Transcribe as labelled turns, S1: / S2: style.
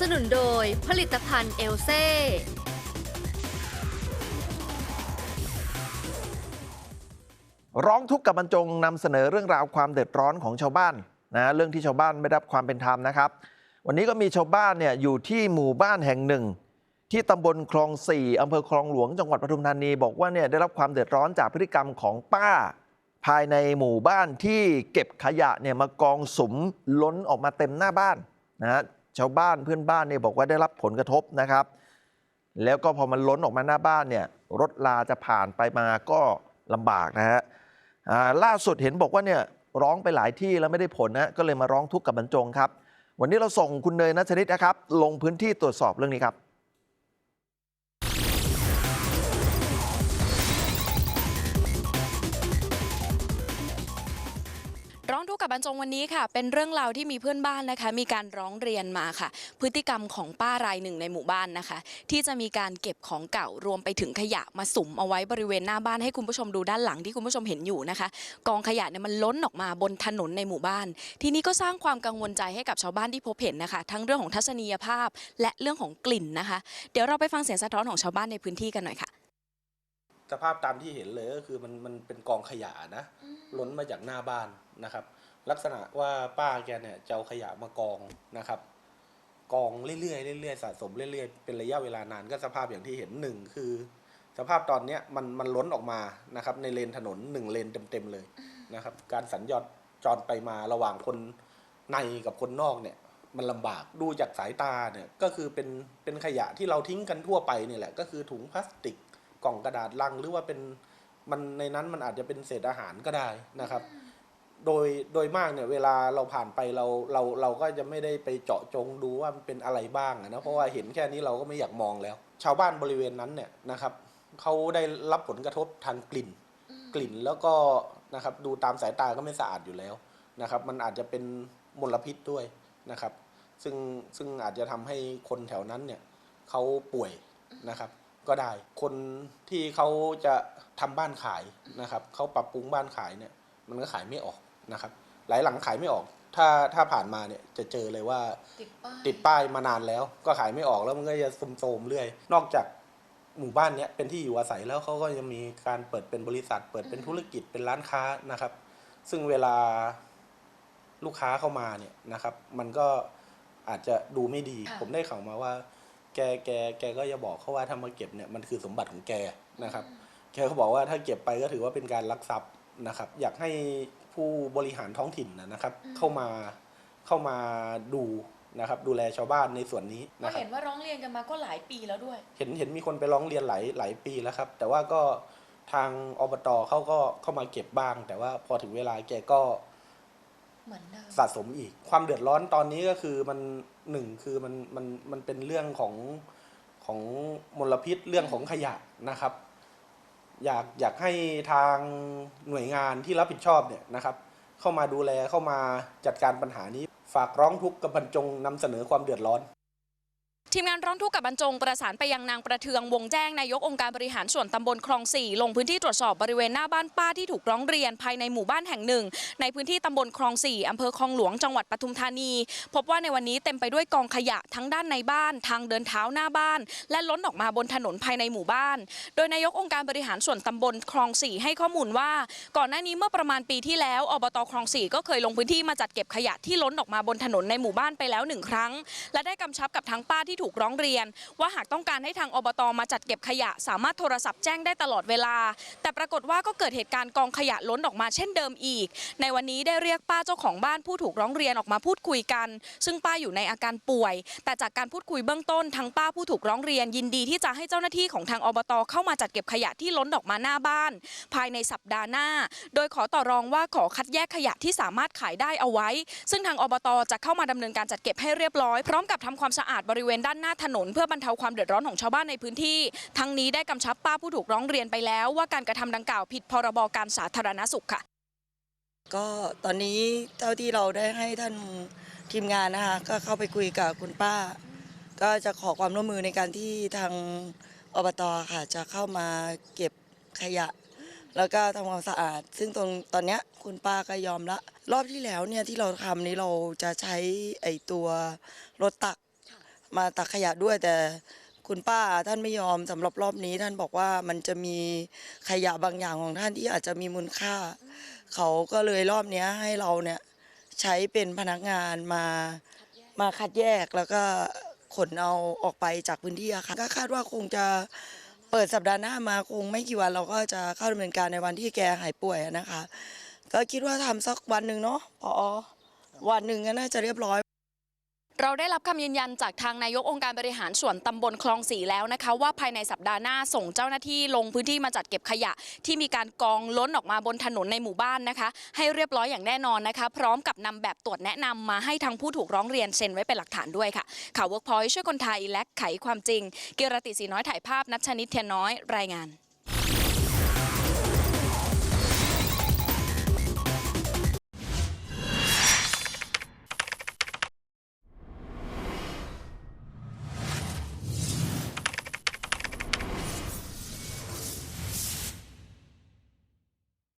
S1: สนุนโดยผลิตภัณฑ์เอลเซ่
S2: ร้องทุกข์กับบรรจงนำเสนอเรื่องราวความเดือดร้อนของชาวบ้านนะเรื่องที่ชาวบ้านไม่ได้รับความเป็นธรรมนะครับ วันนี้ก็มีชาวบ้านเนี่ยอยู่ที่หมู่บ้านแห่งหนึ่ง ที่ตำบลคลองสี่อำเภอคลองหลวงจังหวัดปทุมธานีบอกว่าเนี่ยได้รับความเดือดร้อนจากพฤติกรรมของป้า ภายในหมู่บ้านที่เก็บขยะเนี่ยมากองสุมล้นออกมาเต็มหน้าบ้านนะฮะ ชาวบ้านเพื่อนบ้านเนี่ยบอกว่าได้รับผลกระทบนะครับ แล้วก็พอมันล้นออกมาหน้าบ้านเนี่ยรถลาจะผ่านไปมาก็ลำบากนะฮะอ่าล่าสุดเห็นบอกว่าเนี่ยร้องไปหลายที่แล้วไม่ได้ผลนะก็เลยมาร้องทุกข์กับบรรจงครับ วันนี้เราส่งคุณเนยนัชนิดนะครับ ลงพื้นที่ตรวจสอบเรื่องนี้ครับ
S3: กข์กับบรรจงวันนี้ค่ะ เป็นเรื่องราวที่มีเพื่อนบ้านนะคะ มีการร้องเรียนมาค่ะ พฤติกรรมของป้ารายหนึ่งในหมู่บ้านนะคะ ที่จะมีการเก็บของเก่ารวมไปถึงขยะมาสุมเอาไว้บริเวณหน้าบ้านให้คุณผู้ชมดูด้านหลังที่คุณผู้ชมเห็นอยู่นะคะ กองขยะเนี่ยมันล้นออกมาบนถนนในหมู่บ้าน ทีนี้ก็สร้างความกังวลใจให้กับชาวบ้านที่พบเห็นนะคะ ทั้งเรื่องของทัศนียภาพ และเรื่องของกลิ่นนะคะ เดี๋ยวเราไปฟังเสียงสะท้อนของชาวบ้านในพื้นที่กันหน่อยค่ะ
S4: สภาพตามที่เห็นเลยก็คือมันมันเป็นกองขยะนะล้นมาจากหน้าบ้านนะครับ ลักษณะว่าป้าแกเนี่ยจะเอาขยะมากองนะครับ กองเรื่อยๆเรื่อยๆสะสมเรื่อยๆเป็นระยะเวลานานก็สภาพอย่างที่เห็นหนึ่งคือ สภาพตอนเนี้ยมันมันล้นออกมานะครับ ในเลนถนนหนึ่งเลนเต็มๆเลยนะครับ การสัญญาณจรไปมาระหว่างคนในกับคนนอกเนี่ยมันลำบากดูจากสายตาเนี่ยก็คือเป็นเป็นขยะที่เราทิ้งกันทั่วไปนี่แหละก็คือถุงพลาสติกกล่องกระดาษลังหรือว่าเป็นมันในนั้นมันอาจจะเป็นเศษอาหารก็ได้นะครับ โดยโดยมากเนี่ยเวลาเราผ่านไปเราเราเราก็จะไม่ได้ไปเจาะจงดูว่ามันเป็นอะไรบ้างอะนะเพราะว่าเห็นแค่นี้เราก็ไม่อยากมองแล้ว ชาวบ้านบริเวณนั้นเนี่ยนะครับเขาได้รับผลกระทบทางกลิ่นกลิ่นแล้วก็นะครับดูตามสายตาก็ไม่สะอาดอยู่แล้วนะครับมันอาจจะเป็นมลพิษด้วยนะครับ ซึ่งซึ่งอาจจะทำให้คนแถวนั้นเนี่ยเขาป่วยนะครับก็ได้คนที่เขาจะทำบ้านขายนะครับเขาปรับปรุงบ้านขายเนี่ยมันก็ขายไม่ออก นะครับหลายหลังขายไม่ออก ถ้าถ้าผ่านมาเนี่ยจะเจอเลยว่าติดป้ายมานานแล้ว ก็ขายไม่ออกแล้วมันก็จะซุมโทรมเรื่อย นอกจากหมู่บ้านเนี้ยเป็นที่อยู่อาศัยแล้วเขาก็ยังมีการเปิดเป็นบริษัท เปิดเป็นธุรกิจเป็นร้านค้านะครับ ซึ่งเวลาลูกค้าเข้ามาเนี่ยนะครับ มันก็อาจจะดูไม่ดี
S3: ค่ะ
S4: ผมได้ข่าวมาว่า แกแกแกก็จะบอกเขาว่าถ้ามาเก็บเนี่ยมันคือสมบัติของแกนะครับ แกก็บอกว่าถ้าเก็บไปก็ถือว่าเป็นการลักทรัพย์นะครับ อยากให้ ผู้บริหารท้องถิ่นนะนะครับ เข้ามาเข้ามาดูนะครับ ดูแลชาวบ้านในส่วนนี้
S3: ก็
S4: นะครับ
S3: เห็นว่าร้องเรียนกันมาก็หลายปีแล้วด้วย
S4: เห็นเห็นมีคนไปร้องเรียนหลายหลายปีแล้วครับ แต่ว่าก็ทางอบตเขาก็เข้ามาเก็บบ้าง แต่ว่าพอถึงเวลาแกก็
S3: เหมือนเดิม
S4: สะสมอีกความเดือดร้อนตอนนี้ก็คือมันหนึ่งคือมันมันมันเป็นเรื่องของของมลพิษเรื่องของขยะนะครับ อยากอยากให้ทางหน่วยงานที่รับผิดชอบเนี่ยนะครับ เข้ามาดูแลเข้ามาจัดการปัญหานี้ ฝากร้องทุกข์กับบรรจงนำเสนอความเดือดร้อน
S3: ทีมงานร้องทุกข์กับบรรจงประสานไปยังนางประเทืองวงแจ้งนายกองค์การบริหารส่วนตำบลคลองสี่ลงพื้นที่ตรวจสอบบริเวณหน้าบ้านป้าที่ถูกร้องเรียนภายในหมู่บ้านแห่งหนึ่ง ในพื้นที่ตำบลคลองสี่อำเภอคลองหลวงจังหวัดปทุมธานี พบว่าในวันนี้เต็มไปด้วยกองขยะทั้งด้านในบ้านทางเดินเท้าหน้าบ้าน และล้นออกมาบนถนนภายในหมู่บ้าน โดยนายกองค์การบริหารส่วนตำบลคลองสี่ให้ข้อมูลว่า ก่อนหน้านี้เมื่อประมาณปีที่แล้วอบตคลองสี่ก็เคยลงพื้นที่มาจัดเก็บขยะที่ล้นออกมาบนถนนในหมู่บ้านไปแล้วหนึ่งครั้ง และได้กำชับกับทางป้าที่ถูกร้องเรียน ว่าหากต้องการให้ทางอบตมาจัดเก็บขยะ สามารถโทรศัพท์แจ้งได้ตลอดเวลา แต่ปรากฏว่าก็เกิดเหตุการณ์กองขยะล้นออกมาเช่นเดิมอีก ในวันนี้ได้เรียกป้าเจ้าของบ้านผู้ถูกร้องเรียนออกมาพูดคุยกัน ซึ่งป้าอยู่ในอาการป่วย แต่จากการพูดคุยเบื้องต้นทั้งป้าผู้ถูกร้องเรียน ยินดีที่จะให้เจ้าหน้าที่ของทางอบตเข้ามาจัดเก็บขยะที่ล้นออกมาหน้าบ้าน ภายในสัปดาห์หน้า โดยขอต่อรองว่าขอคัดแยกขยะที่สามารถขายได้เอาไว้ ซึ่งทางอบตจะเข้ามาดำเนินการจัดเก็บให้เรียบร้อยพร้อมกับทำความสะอาดบริเวณด้านหน้าถนนเพื่อบรรเทาความเดือดร้อนของชาวบ้านในพื้นที่ ทั้งนี้ได้กำชับป้าผู้ถูกร้องเรียนไปแล้ว ว่าการกระทำดังกล่าวผิดพรบการสาธารณสุขค่ะ
S5: ก็ตอนนี้เท่าที่เราได้ให้ท่านทีมงานนะคะก็เข้าไปคุยกับคุณป้า ก็จะขอความร่วมมือในการที่ทางอบตค่ะจะเข้ามาเก็บขยะ แล้วก็ทำความสะอาด ซึ่งตรงตอนเนี้ยคุณป้าก็ยอมละ รอบที่แล้วเนี่ยที่เราทำนี้เราจะใช้ไอตัวรถตัก มาตักขยะด้วยแต่คุณป้าท่านไม่ยอมสำหรับรอบนี้ ท่านบอกว่ามันจะมีขยะบางอย่างของท่านที่อาจจะมีมูลค่า เขาก็เลยรอบเนี้ยให้เราเนี่ยใช้เป็นพนักงานมามาคัดแยกแล้วก็ขนเอาออกไปจากพื้นที่อะค่ะก็คาดว่าคงจะเปิดสัปดาห์หน้ามาคงไม่กี่วันเราก็จะเข้าดำเนินการในวันที่แกหายป่วยอะนะคะ ก็คิดว่าทำสักวันหนึ่งเนาะพอวันหนึ่งก็น่าจะเรียบร้อย
S3: เราได้รับคำยืนยันจากทางนายกองค์การบริหารส่วนตำบลคลองสีแล้วนะคะว่าภายในสัปดาห์หน้าส่งเจ้าหน้าที่ลงพื้นที่มาจัดเก็บขยะ ที่มีการกองล้นออกมาบนถนนในหมู่บ้านนะคะ ให้เรียบร้อยอย่างแน่นอนนะคะ พร้อมกับนำแบบตรวจแนะนำมาให้ทางผู้ถูกร้องเรียนเซ็นไว้เป็นหลักฐานด้วยค่ะ ข่าวเวิร์กพอยช่วยคนไทยและไขความจริง เกียรติศรีน้อยถ่ายภาพนัชชนิดเทียนน้อยรายงาน